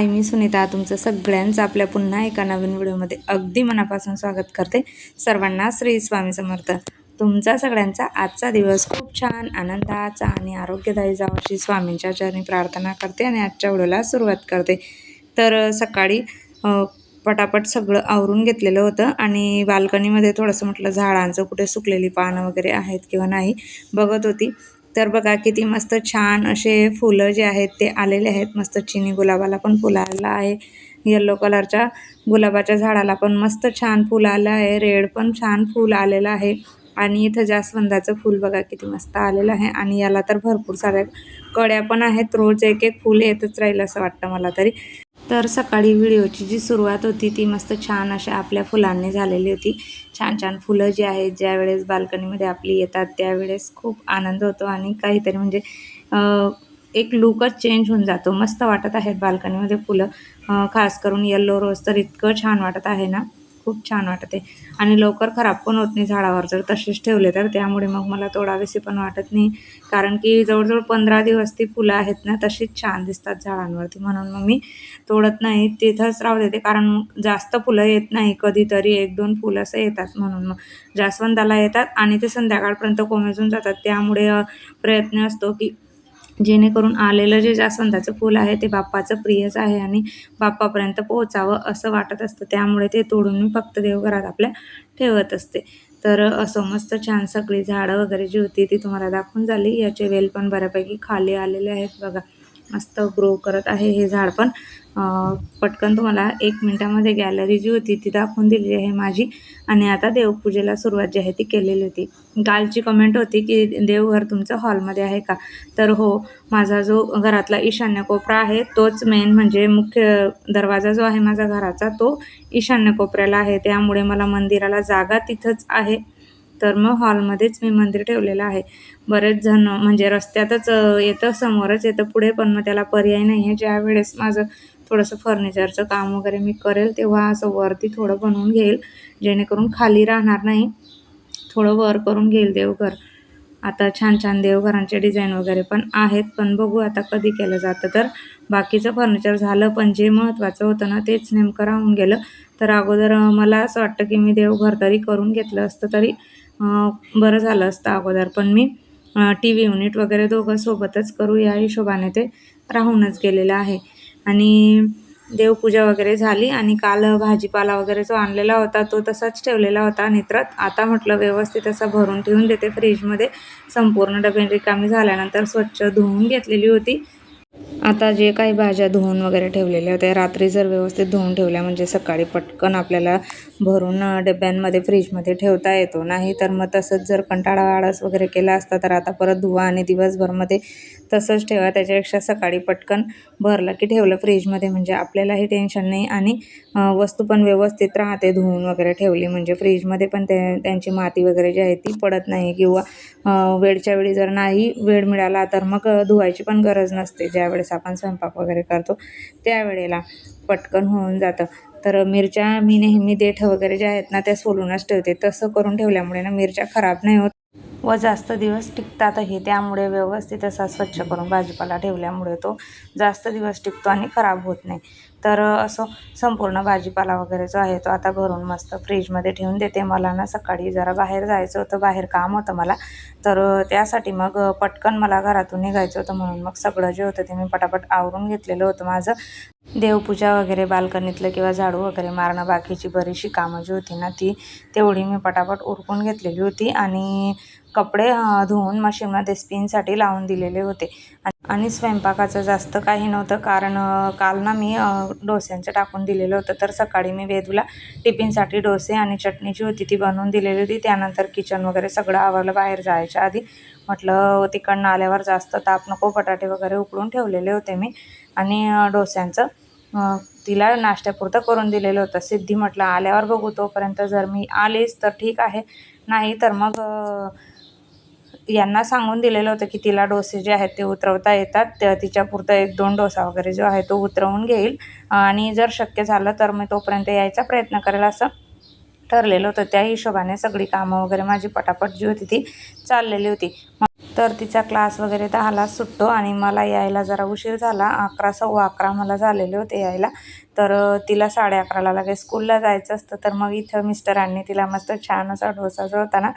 हाय मी सुनीता. तुमचं सगळ्यांचं आपल्या पुन्हा एका नवीन व्हिडिओमध्ये अगदी मनापासून स्वागत करते. सर्वांना श्री स्वामी समर्थ. तुमचा सगळ्यांचा आजचा दिवस खूप छान आनंदाचा आणि आरोग्यदायी जावं स्वामींच्या चरणी प्रार्थना करते आणि आजच्या व्हिडिओला सुरुवात करते. तर सकाळी पटापट सगळं आवरून घेतलेलं होतं आणि बाल्कनीमध्ये थोडंसं म्हटलं झाडांचं कुठे सुकलेली पानं वगैरे आहेत किंवा नाही बघत होती. तर बघा किती मस्त छान असे फुलं जे आहेत ते आलेले आहेत. मस्त चिनी गुलाबाला पण फुलं आलं आहे. येल्लो कलरच्या गुलाबाच्या झाडाला पण मस्त छान फुल आलं आहे. रेड पण छान फुल आलेलं आहे. आणि इथं जास्वंदाचं फूल बघा किती मस्त आलेलं आहे. आणि याला तर भरपूर साऱ्या कड्या पण आहेत. रोज एक एक फूल येतच राहील असं वाटतं मला तरी. तर सकाळी व्हिडिओची जी सुरुवात होती ती मस्त छान अशा आपल्या फुलांनी झालेली होती. छान छान फुलं जी आहेत ज्या वेळेस बाल्कनीमध्ये आपली येतात त्यावेळेस खूप आनंद होतो आणि काहीतरी म्हणजे एक लुकच चेंज होऊन जातो. मस्त वाटत आहेत बाल्कनीमध्ये फुलं. खास करून येल्लो रोज तर इतकं छान वाटत आहे ना. खूप छान वाटते. आणि लवकर खराब पण होत नाही झाडावर. जर तसेच ठेवले तर त्यामुळे मग मला तोडावेसे पण वाटत नाही. कारण की जवळजवळ पंधरा दिवस ती फुलं आहेत ना तशीच छान दिसतात झाडांवरती. म्हणून मग मी तोडत नाही. तिथंच राहू देते. कारण जास्त फुलं येत नाही. कधीतरी एक दोन फुलं असं येतात म्हणून मग. जास्वंदाला येतात आणि ते संध्याकाळपर्यंत कोमेजून जातात. त्यामुळे प्रयत्न असतो की जेणेकरून आलेलं जे जास्वंदाचं फूल आहे ते बाप्पाचं प्रियच आहे आणि बाप्पापर्यंत पोहोचावं असं वाटत असतं. त्यामुळे ते तोडून मी फक्त देवघरात आपल्या ठेवत असते. तर असं मस्त छान सगळी झाडं वगैरे जी होती ती तुम्हाला दाखवून झाली. याचे वेल पण बऱ्यापैकी खाली आलेले आहेत बघा. मस्त ग्रो करत आहे हे झाड पण. पटकन तुम्हाला एक मिनटामध्ये गॅलरी जी होती ती दाखवून दिली आहे माझी. आणि आता देवपूजेला सुरुवात जी आहे ती केलेली होती. कालची कमेंट होती की देवघर तुमचं हॉलमध्ये आहे का? तर हो माझा जो घरातला ईशान्य कोपरा आहे तोच मेन म्हणजे मुख्य दरवाजा जो आहे माझा घराचा तो ईशान्य कोपऱ्याला आहे. त्यामुळे मला मंदिराला जागा तिथंच आहे. तर मग हॉलमध्येच मी मंदिर ठेवलेलं आहे. बरेच जण म्हणजे रस्त्यातच येतं समोरच येतं पुढे पण मग त्याला पर्याय नाही आहे. ज्या वेळेस माझं थोडंसं फर्निचरचं काम वगैरे मी करेल तेव्हा असं वरती थोडं बनवून घेईल जेणेकरून खाली राहणार नाही. थोडं वर करून घेईल देवघर. आता छान छान देवघरांचे डिझाईन वगैरे पण आहेत पण बघू आता कधी केलं जातं. तर बाकीचं फर्निचर झालं पण जे महत्त्वाचं होतं ना तेच नेमकं राहून गेलं. तर अगोदर मला असं वाटतं की मी देवघर तरी करून घेतलं असतं तरी बरं झालं असतं अगोदर पण मी टी व्ही युनिट वगैरे दोघं सोबतच करू या हिशोबाने ते राहूनच गेलेलं आहे. आणि देवपूजा वगैरे झाली आणि काल भाजीपाला वगैरे जो आणलेला होता तो तसाच ठेवलेला होता नित्रत. आता म्हटलं व्यवस्थित असा भरून ठेवून देते फ्रीजमध्ये. संपूर्ण डबे रिकामी झाल्यानंतर स्वच्छ धुवून घेतलेली होती. आता जे काही भाज्या धुवून वगैरे ठेवलेल्या होत्या रात्री जर व्यवस्थित धुवून ठेवल्या म्हणजे सकाळी पटकन आपल्याला भरून डब्यांमध्ये फ्रीजमध्ये ठेवता येतो. नाही तर मग तसंच जर कंटाळा आळस वगैरे केला असता तर आता परत धुवा आणि दिवसभरमध्ये तसंच ठेवा. त्याच्यापेक्षा सकाळी पटकन भरलं की ठेवलं फ्रीजमध्ये. म्हणजे आपल्यालाही टेन्शन नाही आणि वस्तू पण व्यवस्थित राहते धुवून वगैरे ठेवली. म्हणजे फ्रीजमध्ये पण ते त्यांची माती वगैरे जी आहे ती पडत नाही किंवा वेळच्या वेळी जर नाही वेळ मिळाला तर मग धुवायची पण गरज नसते. ज्यावेळेस आपण स्वयंपाक वगैरे करतो त्यावेळेला पटकन होऊन जातं. तर मिरच्या मी नेहमी देठ वगैरे ज्या आहेत ना त्या सोलूनच ठेवते. तसं करून ठेवल्यामुळे ना मिरच्या खराब नाही होत. व जास्त दिवस टिकतातही त्यामुळे व्यवस्थित असा स्वच्छ करून भाजीपाला ठेवल्यामुळे तो जास्त दिवस टिकतो आणि खराब होत नाही. तर असं संपूर्ण भाजीपाला वगैरे जो आहे तो आता भरून मस्त फ्रीजमध्ये ठेवून देते. मला ना सकाळी जरा बाहेर जायचं होतं बाहेर काम होतं मला. तर त्यासाठी मग पटकन मला घरातून निघायचं होतं म्हणून मग सगळं जे होतं ते मी पटापट आवरून घेतलेलं होतं माझं. देवपूजा वगैरे बाल्कनीतलं किंवा झाडू वगैरे मारणं बाकीची बरीचशी कामं जी होती ना ती तेवढी मी पटापट उरकून घेतलेली होती. आणि कपडे धुवून मशीनमध्ये स्पिनसाठी लावून दिलेले होते. आणि- स्वयंपाकाचं जास्त काही नव्हतं. कारण काल ना मी डोस्यांचं टाकून दिलेलं होतं. तर सकाळी मी वेदूला टिफिनसाठी डोसे आणि चटणी जी होती ती बनवून दिलेली होती. त्यानंतर किचन वगैरे सगळं आवरलं. बाहेर जायच्या आधी म्हटलं तिकडनं आल्यावर जास्त ताप नको बटाटे वगैरे उकडून ठेवलेले होते मी. आणि डोस्यांचं तिला नाश्त्यापुरतं करून दिलेलं होतं. सिद्धी म्हटलं आल्यावर बघू तोपर्यंत जर मी आलीच तर ठीक आहे. नाही तर मग यांना सांगून दिलेलं होतं की तिला डोसे जे आहेत ते उतरवता येतात. त्या तिच्यापुरतं एक दोन डोसा वगैरे जो आहे तो उतरवून घेईल. आणि जर शक्य झालं तर मी तोपर्यंत यायचा प्रयत्न करेल असं ठरलेलं होतं. त्या हिशोबाने सगळी कामं वगैरे माझी पटापट जी होती ती चाललेली होती. तर तिचा क्लास वगैरे दहालाच सुटतो आणि मला यायला जरा उशीर झाला. अकरा सव्वा अकरा मला झालेले होते यायला. तर तिला साडे अकराला लागेल स्कूलला जायचं असतं. तर मग इथं मिस्टरांनी तिला मस्त छान असा डोसा जो होता ना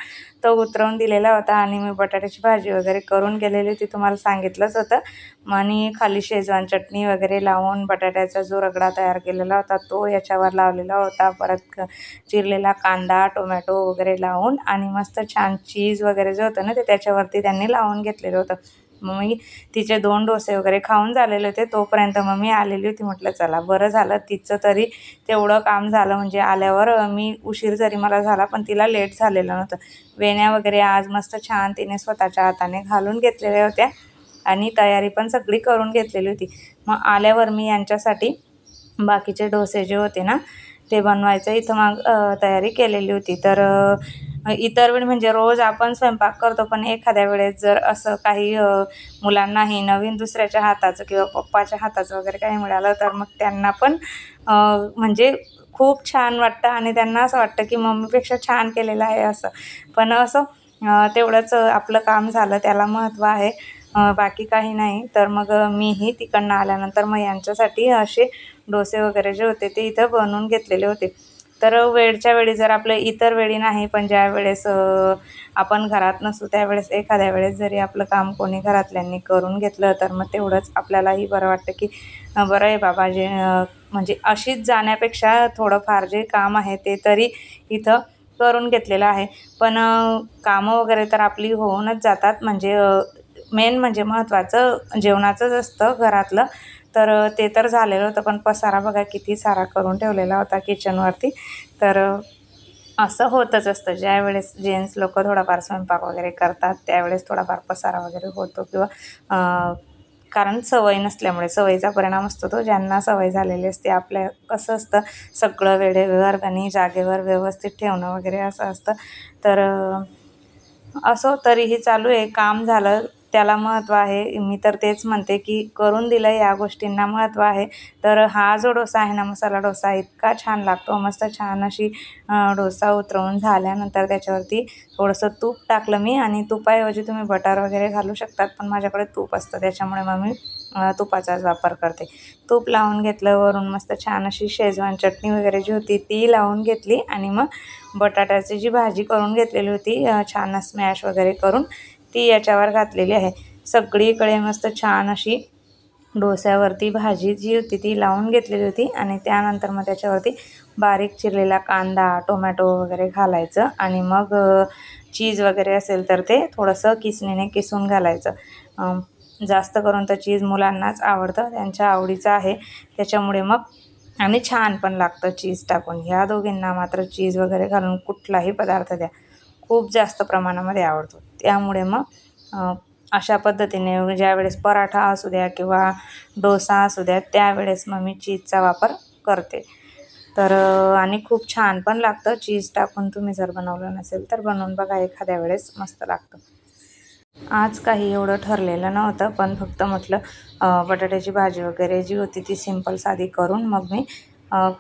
तो उतरवून दिलेला होता आणि मी बटाट्याची भाजी वगैरे करून गेलेली ती तुम्हाला सांगितलंच होतं. मग आणि खाली शेजवान चटणी वगैरे लावून बटाट्याचा जो रगडा तयार केलेला होता तो याच्यावर लावलेला होता. परत चिरलेला कांदा टोमॅटो वगैरे लावून आणि मस्त छान चीज वगैरे जे होतं ना ते त्याच्यावरती त्यांनी लावून घेतलेलं होतं. मग मी तिचे दोन डोसे वगैरे खाऊन झालेले होते. तोपर्यंत मग मी आलेली होती. म्हटलं चला बरं झालं. तिचं तरी तेवढं काम झालं. म्हणजे आल्यावर मी उशीर जरी मला झाला पण तिला लेट झालेलं नव्हतं. वेण्या वगैरे आज मस्त छान तिने स्वतःच्या हाताने घालून घेतलेल्या होत्या आणि तयारी पण सगळी करून घेतलेली होती. मग आल्यावर मी यांच्यासाठी बाकीचे डोसे जे होते ना ते बनवायचं इथं मग तयारी केलेली होती. तर इतर वेळी म्हणजे रोज आपण स्वयंपाक करतो पण एखाद्या वेळेस जर असं काही मुलांनाही नवीन दुसऱ्याच्या हाताचं किंवा पप्पाच्या हाताचं वगैरे काही मिळालं तर मग त्यांना पण म्हणजे खूप छान वाटतं आणि त्यांना असं वाटतं की मम्मीपेक्षा छान केलेलं आहे असं. पण असं तेवढंच आपलं काम झालं त्याला महत्त्व आहे. बाकी काही नाही. तर मग मीही तिकडनं आल्यानंतर मग यांच्यासाठी असे डोसे वगैरे जे होते ते इथं बनवून घेतलेले होते. तर वेळच्या वेळी जर आपलं इतर वेळी नाही पण ज्या वेळेस आपण घरात नसू त्यावेळेस एखाद्या वेळेस जरी आपलं काम कोणी घरातल्यांनी करून घेतलं तर मग तेवढंच आपल्यालाही बरं वाटतं की बरं आहे बाबा जे म्हणजे अशीच जाण्यापेक्षा थोडंफार जे काम आहे ते तरी इथं करून घेतलेलं आहे. पण कामं वगैरे तर आपली होऊनच जातात. म्हणजे मेन म्हणजे महत्त्वाचं जेवणाचंच असतं घरातलं. तर ते तर झालेलं होतं पण पसारा बघा किती सारा करून ठेवलेला होता किचनवरती. तर असं होतच असतं. ज्यावेळेस जेंट्स लोक थोडाफार स्वयंपाक वगैरे करतात त्यावेळेस थोडाफार पसारा वगैरे होतो किंवा कारण सवय नसल्यामुळे सवयीचा परिणाम असतो तो. ज्यांना सवय झालेली असते आपल्या कसं असतं सगळं वेळेवर आणि जागेवर व्यवस्थित ठेवणं वगैरे असं असतं. तर असो तरीही चालू आहे. काम झालं त्याला महत्त्व आहे. मी तर तेच म्हणते की करून दिलं या गोष्टींना महत्त्व आहे. तर हा जो डोसा आहे ना मसाला डोसा इतका छान लागतो. मस्त छान अशी डोसा उतरवून झाल्यानंतर त्याच्यावरती थोडंसं तूप टाकलं मी आणि तुपाऐवजी तुम्ही बटर वगैरे घालू शकतात पण माझ्याकडे तूप असतं. त्याच्यामुळे मग मी तुपाचाच वापर करते. तूप लावून घेतलं वरून मस्त छान अशी शेजवान चटणी वगैरे जी होती ती लावून घेतली आणि मग बटाट्याची जी भाजी करून घेतलेली होती छान स्मॅश वगैरे करून ती याच्यावर घातलेली आहे. सगळीकडे मस्त छान अशी डोस्यावरती भाजी जी होती ती लावून घेतलेली होती आणि त्यानंतर मग त्याच्यावरती बारीक चिरलेला कांदा टोमॅटो वगैरे घालायचं आणि मग चीज वगैरे असेल तर ते थोडंसं किसणीने किसून घालायचं. जास्त करून तर चीज मुलांनाच आवडतं त्यांच्या आवडीचं आहे. त्याच्यामुळे मग आणि छान पण लागतं चीज टाकून. ह्या दोघींना मात्र चीज वगैरे घालून कुठलाही पदार्थ द्या. खूप जास्त प्रमाणामध्ये आवडतो. त्यामुळे मग अशा पद्धतीने ज्यावेळेस पराठा असू द्या किंवा डोसा असू द्या त्यावेळेस मग मी चीजचा वापर करते. तर आणि खूप छान पण लागतं. चीज टाकून तुम्ही जर बनवलं नसेल तर बनवून बघा एखाद्या वेळेस मस्त लागतं. आज काही एवढं ठरलेलं नव्हतं पण फक्त म्हटलं बटाट्याची भाजी वगैरे जी होती ती सिंपल साधी करून मग मी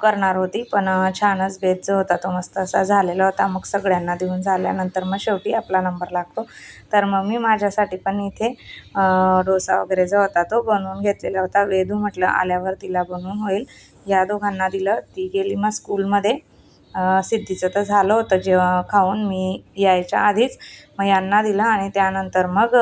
करणार होती. पण छानच बेत जो होता तो मस्त असा झालेला होता. मग सगळ्यांना देऊन झाल्यानंतर मग शेवटी आपला नंबर लागतो. तर मग मी माझ्यासाठी पण इथे डोसा वगैरे जो होता तो बनवून घेतलेला होता. वेदू म्हटलं आल्यावर तिला बनवून होईल. या दोघांना दिलं. ती गेली मग स्कूलमध्ये. सिद्धीचं तर झालं होतं जेव्हा खाऊन मी यायच्या आधीच. मग यांना दिलं आणि त्यानंतर मग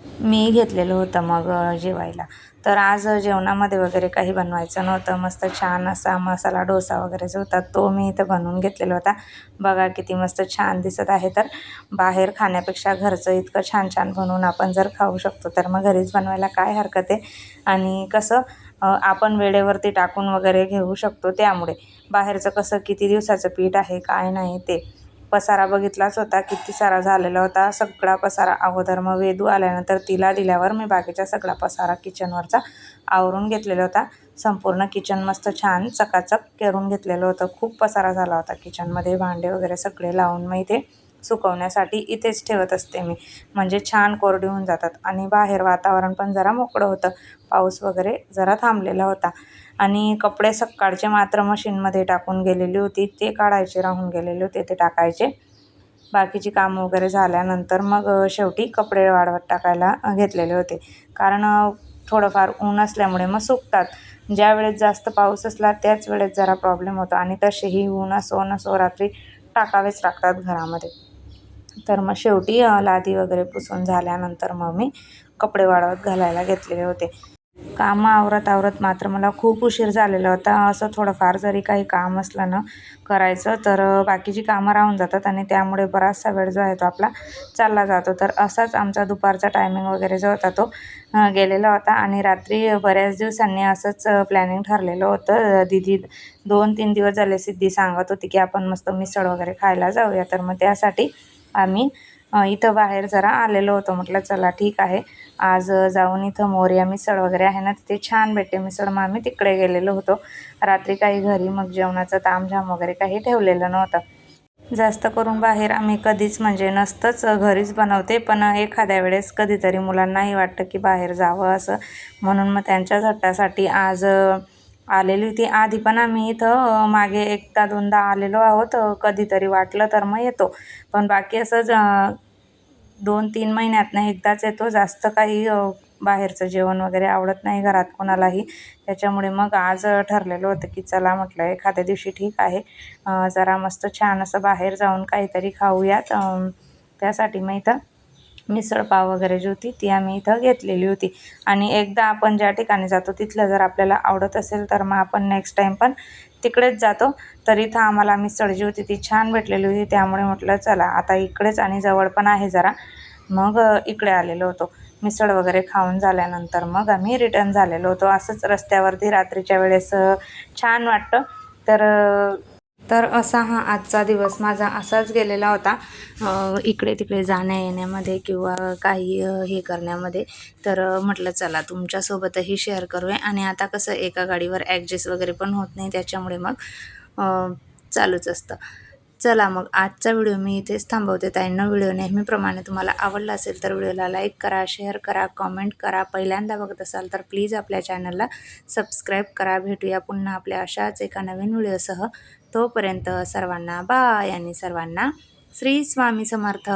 मी घेतलेलं होतं मग जेवायला. तर आज जेवणामध्ये वगैरे काही बनवायचं नव्हतं. मस्त छान असा मसाला डोसा वगैरे जो होता तो मी इथं बनवून घेतलेला होता. बघा किती मस्त छान दिसत आहे. तर बाहेर खाण्यापेक्षा घरचं इतकं छान छान बनवून आपण जर खाऊ शकतो तर मग घरीच बनवायला काय हरकत आहे? आणि कसं आपण वेळेवरती टाकून वगैरे घेऊ शकतो त्यामुळे. बाहेरचं कसं किती दिवसाचं पीठ आहे काय नाही ते. पसारा बघितलाच होता किती सारा झालेला होता. सगळा पसारा अगोदर मग वेदू आल्यानंतर तिला दिल्यावर मी बाकीचा सगळा पसारा किचनवरचा आवरून घेतलेला होता. संपूर्ण किचन मस्त छान चकाचक करून घेतलेलं होतं. खूप पसारा झाला होता किचनमध्ये भांडे वगैरे सगळे लावून मग इथे सुकवण्यासाठी इथेच ठेवत असते मी. म्हणजे छान कोरडी होऊन जातात. आणि बाहेर वातावरण पण जरा मोकळं होतं. पाऊस वगैरे जरा थांबलेला होता. आणि कपडे सकाळचे मात्र मशीनमध्ये टाकून गेलेली होती. ते काढायचे राहून गेलेले होते. ते टाकायचे. बाकीची कामं वगैरे झाल्यानंतर मग शेवटी कपडे वाळवत टाकायला घेतलेले होते. कारण थोडंफार ऊन असल्यामुळे मग सुकतात. ज्या वेळेस जास्त पाऊस असला त्याच वेळेस जरा प्रॉब्लेम होतो. आणि तसेही ऊन असो नसो रात्री टाकावेच लागतात घरामध्ये. तर मग शेवटी लादी वगैरे पुसून झाल्यानंतर मग मी कपडे वाळवत घालायला घेतलेले होते. कामं आवरत आवरत मात्र मला खूप उशीर झालेला होता. असं थोडंफार जरी काही काम असलं ना करायचं तर बाकीची कामं राहून जातात आणि त्यामुळे बराचसा वेळ जो आहे तो आपला चालला जातो. तर असाच आमचा दुपारचा टायमिंग वगैरे जो होता तो गेलेला होता आणि रात्री बऱ्याच दिवसांनी असंच प्लॅनिंग ठरलेलं होतं. दिदी दोन तीन दिवस झाले सिद्धी सांगत होती की आपण मस्त मिसळ वगैरे खायला जाऊया. तर मग त्यासाठी आम्ही इथं बाहेर जरा आलेलो होतो. म्हटलं चला ठीक आहे. आज जाऊन इथं मोर्या मिसळ वगैरे आहे ना तिथे छान भेटते मिसळ. मग आम्ही तिकडे गेलेलो होतो. रात्री काही घरी मग जेवणाचं तामझाम वगैरे काही ठेवलेलं नव्हतं. जास्त करून बाहेर आम्ही कधीच म्हणजे नसतंच घरीच बनवते. पण एखाद्या वेळेस कधीतरी मुलांनाही वाटतं की बाहेर जावं असं. म्हणून मग त्यांच्या झट्टासाठी आज आलेली होती. आधी पण आम्ही इथं मागे एकदा दोनदा आलेलो आहोत. कधीतरी वाटलं तर मग येतो. पण बाकी असंच दोन तीन महिन्यातनं एकदाच येतो. जास्त काही बाहेरचं जेवण वगैरे आवडत नाही घरात कोणालाही. त्याच्यामुळे मग आज ठरलेलं होतं की चला म्हटलं एखाद्या दिवशी ठीक आहे. जरा मस्त छान असं बाहेर जाऊन काहीतरी खाऊयात. त्यासाठी मग इथं मिसळ पाव वगैरे जी होती ती आम्ही इथं घेतलेली होती. आणि एकदा आपण ज्या ठिकाणी जातो तिथलं जर आपल्याला आवडत असेल तर मग आपण नेक्स्ट टाईम पण तिकडेच जातो. तर इथं आम्हाला मिसळ जी होती ती छान भेटलेली होती. त्यामुळे म्हटलं चला आता इकडेच आणि जवळ पण आहे जरा. मग इकडे आलेलो होतो. मिसळ वगैरे खाऊन झाल्यानंतर मग आम्ही रिटर्न झालेलो होतो. असंच रस्त्यावरती रात्रीच्या वेळेस छान वाटतं. तर तर असा हा आजचा दिवस माझा असाच गेलेला होता. इकडे तिकडे जाण्या येण्यामध्ये किंवा काही हे करण्यामध्ये. तर म्हटलं चला तुमच्यासोबतही शेअर करूया. आणि आता कसं एका गाडीवर ॲडजस्ट वगैरे पण होत नाही त्याच्यामुळे मग चालूच असतं. चला मग आजचा व्हिडिओ मी इथेच थांबवते. ताईंना व्हिडिओ नेहमीप्रमाणे तुम्हाला आवडला असेल तर व्हिडिओला लाईक करा शेअर करा कॉमेंट करा. पहिल्यांदा बघत असाल तर प्लीज आपल्या चॅनलला सबस्क्राईब करा. भेटूया पुन्हा आपल्या अशाच एका नवीन व्हिडिओसह तोपर्यंत सर्वांना बाय आणि सर्वांना श्री स्वामी समर्थ.